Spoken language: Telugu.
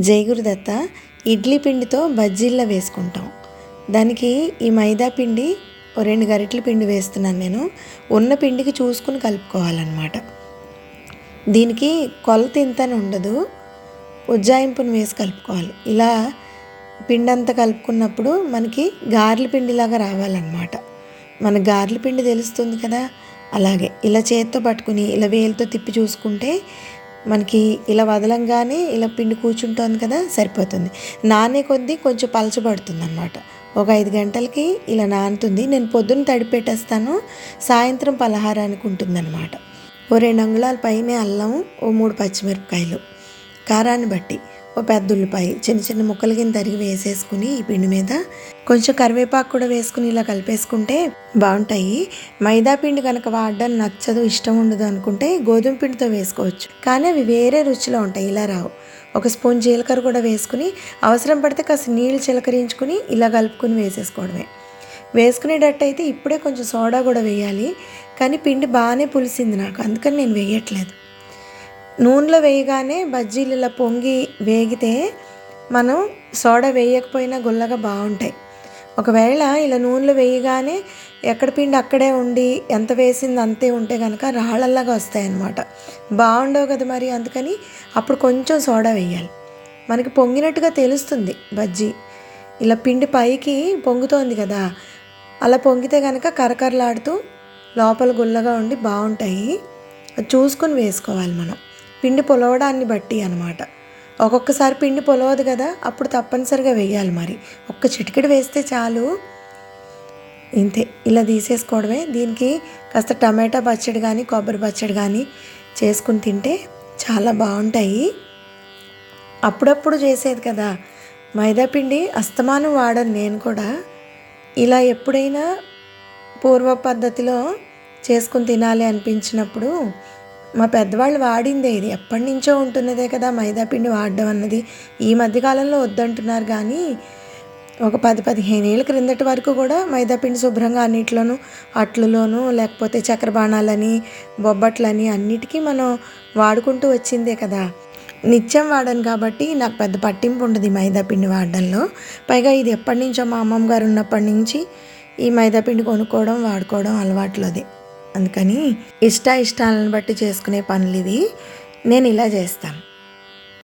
జైగురుదత్త ఇడ్లీ పిండితో బజ్జీల్లో వేసుకుంటాం. దానికి ఈ మైదా పిండి ఓ రెండు గరిటెల పిండి వేస్తున్నాను నేను. ఉన్న పిండికి చూసుకుని కలుపుకోవాలన్నమాట. దీనికి కొలత ఇంతని ఉండదు. ఉజ్జాయింపును వేసి కలుపుకోవాలి. ఇలా పిండి అంతా కలుపుకున్నప్పుడు మనకి గారెల పిండిలాగా రావాలన్నమాట. మన గార్ల పిండి తెలుస్తుంది కదా? అలాగే ఇలా చేత్తో పట్టుకుని ఇలా వేలుతో తిప్పి చూసుకుంటే మనకి ఇలా వదలంగానే ఇలా పిండి కూర్చుంటుంది కదా సరిపోతుంది. నానే కొద్దీ కొంచెం పలచబడుతుంది అనమాట ఒక ఐదు గంటలకి ఇలా నానుతుంది. నేను పొద్దున్న తడిపెట్టేస్తాను సాయంత్రం పలహారానికి ఉంటుందన్నమాట. ఓ రెండు అంగుళాల పైనే అల్లం ఓ మూడు పచ్చిమిరపకాయలు కారాన్ని బట్టి. ఓ పెద్ద ఉల్లిపాయ చిన్న చిన్న ముక్కలు కింద తరిగి వేసేసుకుని ఈ పిండి మీద. కొంచెం కరివేపాకు కూడా వేసుకుని ఇలా కలిపేసుకుంటే బాగుంటాయి. మైదా పిండి కనుక వాడడం నచ్చదు ఇష్టం ఉండదు అనుకుంటే గోధుమ పిండితో వేసుకోవచ్చు. కానీ అవి వేరే రుచిలో ఉంటాయి ఇలా రావు. ఒక స్పూన్ జీలకర్ర కూడా వేసుకుని అవసరం పడితే కాస్త నీళ్ళు చిలకరించుకుని ఇలా కలుపుకుని వేసేసుకోవడమే. వేసుకునేటట్టయితే ఇప్పుడే కొంచెం సోడా కూడా వేయాలి. కానీ పిండి బాగానే పులిసింది నాకు అందుకని నేను వేయట్లేదు. నూనెలో వేయగానే బజ్జీలు ఇలా పొంగి వేగితే మనం సోడా వేయకపోయినా గుల్లగా బాగుంటాయి. ఒకవేళ ఇలా నూనెలో వేయగానే ఎక్కడ పిండి అక్కడే ఉండి ఎంత వేసింది అంతే ఉంటే కనుక రాళ్ళల్లాగా వస్తాయన్నమాట. బాగుండవు కదా మరి అందుకని అప్పుడు కొంచెం సోడా వేయాలి. మనకి పొంగినట్టుగా తెలుస్తుంది బజ్జీ. ఇలా పిండి పైకి పొంగుతోంది కదా అలా పొంగితే కనుక కరకరలాడుతూ లోపల గుల్లగా ఉండి బాగుంటాయి. చూసుకుని చూసుకొని వేసుకోవాలి మనం. పిండి పొలవడాన్ని బట్టి అనమాట ఒక్కొక్కసారి పిండి పొలవదు కదా అప్పుడు తప్పనిసరిగా వేయాలి మరి. ఒక్క చిటికెడు వేస్తే చాలు. ఇంతే ఇలా తీసేసుకోవడమే. దీనికి కాస్త టమాటా పచ్చడి కానీ కొబ్బరి పచ్చడి కానీ చేసుకుని తింటే చాలా బాగుంటాయి. అప్పుడప్పుడు చేసేది కదా. మైదాపిండి అస్తమానం వాడను నేను కూడా. ఇలా ఎప్పుడైనా పూర్వ పద్ధతిలో చేసుకుని తినాలి అనిపించినప్పుడు మా పెద్దవాళ్ళు వాడిందే ఇది. ఎప్పటి నుంచో ఉంటున్నదే కదా మైదా పిండి వాడడం అన్నది. ఈ మధ్యకాలంలో వద్దంటున్నారు కానీ ఒక పది పదిహేను ఏళ్ళ క్రిందటి వరకు కూడా మైదా పిండి శుభ్రంగా అన్నిట్లోనూ అట్లలోనూ లేకపోతే చక్ర బాణాలని బొబ్బట్లని అన్నిటికీ మనం వాడుకుంటూ వచ్చిందే కదా. నిత్యం వాడాను కాబట్టి నాకు పెద్ద పట్టింపు ఉండదు ఈ మైదా పిండి వాడడంలో. పైగా ఇది ఎప్పటి నుంచో మా అమ్మమ్మ గారు ఉన్నప్పటి నుంచి ఈ మైదా పిండి కొనుక్కోవడం వాడుకోవడం అలవాట్లోది. అందుకని ఇష్ట ఇష్టాలను బట్టి చేసుకునే పనులు ఇది నేను ఇలా చేస్తాను.